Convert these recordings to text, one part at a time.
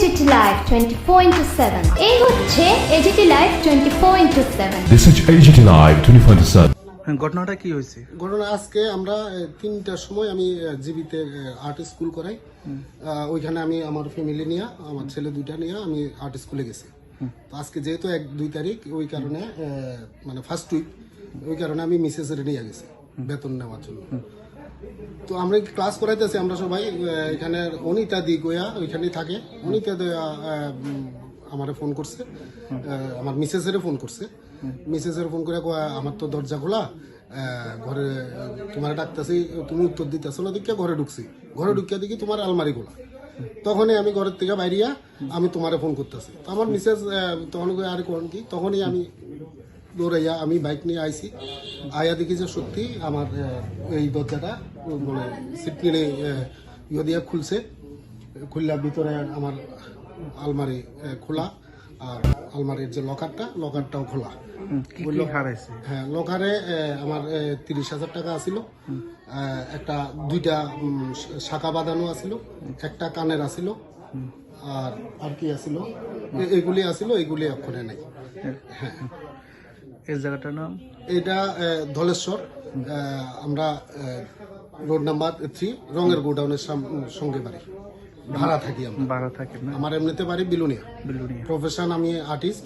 Twenty four into seven এই হচ্ছে AGT live twenty four into seven This is AGT Live 24 হ্যাঁ, ঘটনাটা কি হয়েছে? ঘটনা আজকে আমরা তিনটার সময় আমি জিবিতে আর্ট স্কুল করাই। ওইখানে আমি আমার ফ্যামিলি নিয়ে আমার ছেলে দুইটা নিয়ে আমি আর্ট স্কুলে গেছি। তো আজকে যেহেতু এক দুই তারিখ ওই কারণে মানে ফার্স্ট উইক ওই কারণে আমি মিসেসের নিয়ে গেছি বেতন নেওয়ার জন্য। তো আমরা ক্লাস করাইতেছি, আমরা সবাই এখানে অনিতা দি গোয়া, ওইখানেই থাকে। অনিতা দয়া আমার ফোন করছে। আমার মিসেসের ফোন করছে। মিসেসের ফোন করে আমার তো দরজা খোলা ঘরে, তোমার ডাকতেছি, তুমি উত্তর দিতেছো না দেখিয়া ঘরে ঢুকছি। ঘরে ঢুকিয়া দেখি তোমার আলমারি খোলা। তখনই আমি ঘরের থেকে বাইরিয়া আমি তোমারে ফোন করতেছি। তো আমার মিসেস তখন আরে কোন কি? তখনই আমি দৌড়াইয়া আমি বাইক নিয়ে আইছি। আয়া দেখি যে সত্যি আমার এই দরজাটা মানে সিট কিনে ইয়ে দিয়ে খুলছে। খুললার ভিতরে আমার আলমারি খোলা আর আলমারির যে লকারটা লকারটাও খোলা। হ্যাঁ লকারে আমার তিরিশ হাজার টাকা আছিল। একটা দুইটা শাখা বাঁধানো আছিল একটা কানের আছিল আর আর কি আছিল? এগুলি আছিল এগুলি অক্ষরে নাই। হ্যাঁ। এই জায়গাটার নাম? এটা ধলেশ্বর আমরা রোড নাম্বার থ্রি রঙের গোডাউনের সঙ্গে বাড়ি। ভাড়া থাকি আমরা। বাড়া থাকে আমার এমনিতে বাড়ি বিলুনিয়া। বিল্লুনিয়া প্রফেশন আমি আর্টিস্ট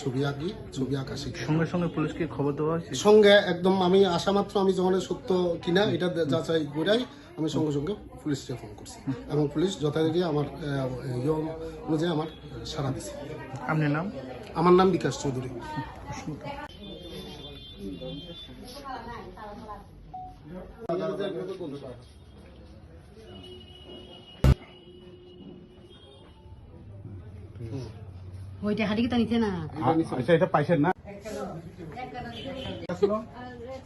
ছবি আঁকি ছবি আঁকা শিখি। সঙ্গে সঙ্গে পুলিশকে খবর দেওয়া হয়েছে সঙ্গে একদম আমি আসা মাত্র আমি যখন সত্য কিনা এটা যাচাই করাই আমি সঙ্গে সঙ্গে পুলিশকে ফোন করছি। এবং পুলিশ যথারীতি আমার অনুযায়ী আমার সারা দিছে। আপনার নাম? আমার নাম বিকাশ চৌধুরী। ওই টাকাটি কি তা নিতে না?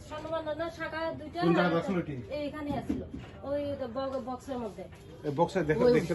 সম্ভাবনা শাখা দুইটা এইখানে আছিল ওই বক্সের মধ্যে। বক্সে দেখো দেখতে